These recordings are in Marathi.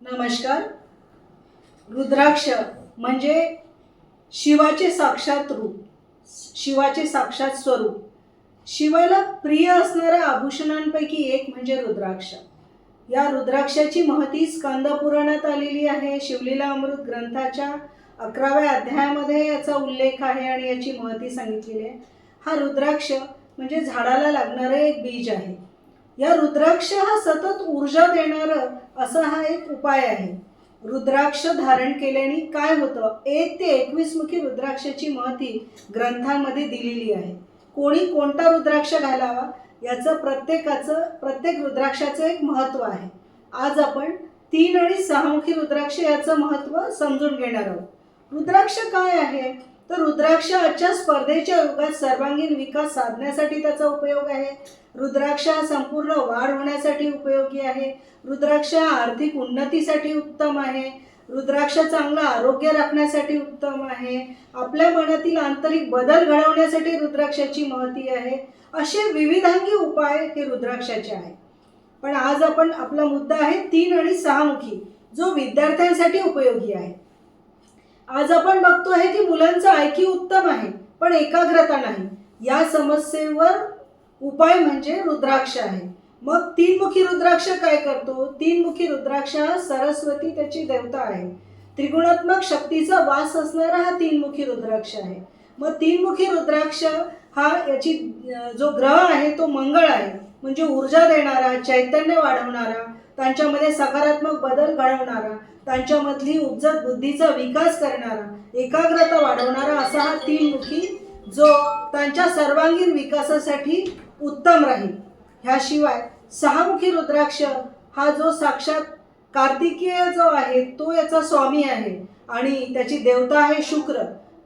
नमस्कार. रुद्राक्ष म्हणजे शिवाचे साक्षात रूप शिवाचे साक्षात स्वरूप. शिवाला प्रिय असणाऱ्या आभूषणांपैकी एक म्हणजे रुद्राक्ष. या रुद्राक्षाची महती स्कंदपुराणात आलेली आहे. शिवलीला अमृत ग्रंथाच्या अकराव्या अध्यायामध्ये याचा उल्लेख आहे आणि याची महती सांगितलेली आहे. हा रुद्राक्ष म्हणजे झाडाला लागणारं एक बीज आहे. या रुद्राक्ष हा सतत ऊर्जा देणारं असा हा एक उपाय आहे. रुद्राक्ष धारण केल्याने काय होतं? एक ते एकवीस मुखी रुद्राक्षाची महती ग्रंथांमध्ये दिलेली आहे. कोणी कोणता रुद्राक्ष घालावा? याचं प्रत्येकाचं प्रत्येक रुद्राक्षाचं एक महत्त्व आहे. आज आपण तीन आणि सहामुखी रुद्राक्ष याचं महत्त्व समजून घेणार आहोत. रुद्राक्ष काय आहे? तर रुद्राक्ष आजच्या स्पर्धेच्या युगात सर्वांगीण विकास साधण्यासाठी त्याचा उपयोग आहे. रुद्राक्ष हा संपूर्ण वाढ होण्यासाठी उपयोगी आहे. रुद्राक्ष हा आर्थिक उन्नतीसाठी उत्तम आहे. रुद्राक्ष चांगलं आरोग्य राखण्यासाठी उत्तम आहे. आपल्या मनातील आंतरिक बदल घडवण्यासाठी रुद्राक्षाची महती आहे. असे विविधांगी उपाय हे रुद्राक्षाचे आहे पण आज आपण आपला मुद्दा आहे तीन आणि सहामुखी जो विद्यार्थ्यांसाठी उपयोगी आहे. आज आपण बघतो आहे की मुलांचं आयक्यू उत्तम आहे पण एकाग्रता नाही. या समस्येवर उपाय म्हणजे रुद्राक्ष आहे. मग तीनमुखी रुद्राक्ष काय करतो? तीनमुखी रुद्राक्ष हा सरस्वती त्याची देवता आहे. त्रिगुणात्मक शक्तीचा वास असणारा हा तीनमुखी रुद्राक्ष आहे. मग तीनमुखी रुद्राक्ष हा याची जो ग्रह आहे तो मंगळ आहे. म्हणजे ऊर्जा देणारा चैतन्य वाढवणारा त्यांच्यामध्ये सकारात्मक बदल घडवणारा त्यांच्यामधली उपजत बुद्धीचा विकास करणारा एकाग्रता वाढवणारा असा हा तीनमुखी जो त्यांच्या सर्वांगीण विकासासाठी उत्तम राहील. ह्याशिवाय सहामुखी रुद्राक्ष हा जो साक्षात कार्तिकीय जो आहे तो याचा स्वामी आहे आणि त्याची देवता आहे शुक्र.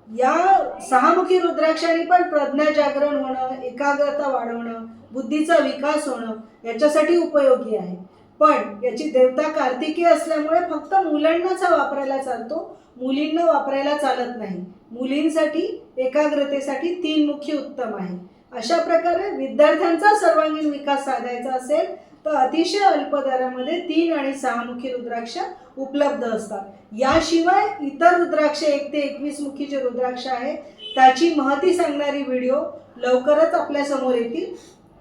या सहामुखी रुद्राक्षाने पण प्रज्ञा जागरण होणं एकाग्रता वाढवणं बुद्धीचा विकास होणं याच्यासाठी उपयोगी आहे. पण याची देवता कार्तिकी असल्यामुळे फक्त मुलांनाच हा वापरायला चालतो. मुलींना वापरायला चालत नाही. मुलींसाठी एकाग्रतेसाठी तीन मुखी उत्तम आहे. अशा प्रकारे विद्यार्थ्यांचा सर्वांगीण विकास साधायचा असेल तर अतिशय अल्प दरामध्ये तीन आणि सहामुखी रुद्राक्ष उपलब्ध असतात. याशिवाय इतर रुद्राक्ष एक ते एकवीस मुखी जे रुद्राक्ष आहे त्याची महती सांगणारी व्हिडिओ लवकरच आपल्यासमोर येतील.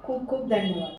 खूप खूप धन्यवाद.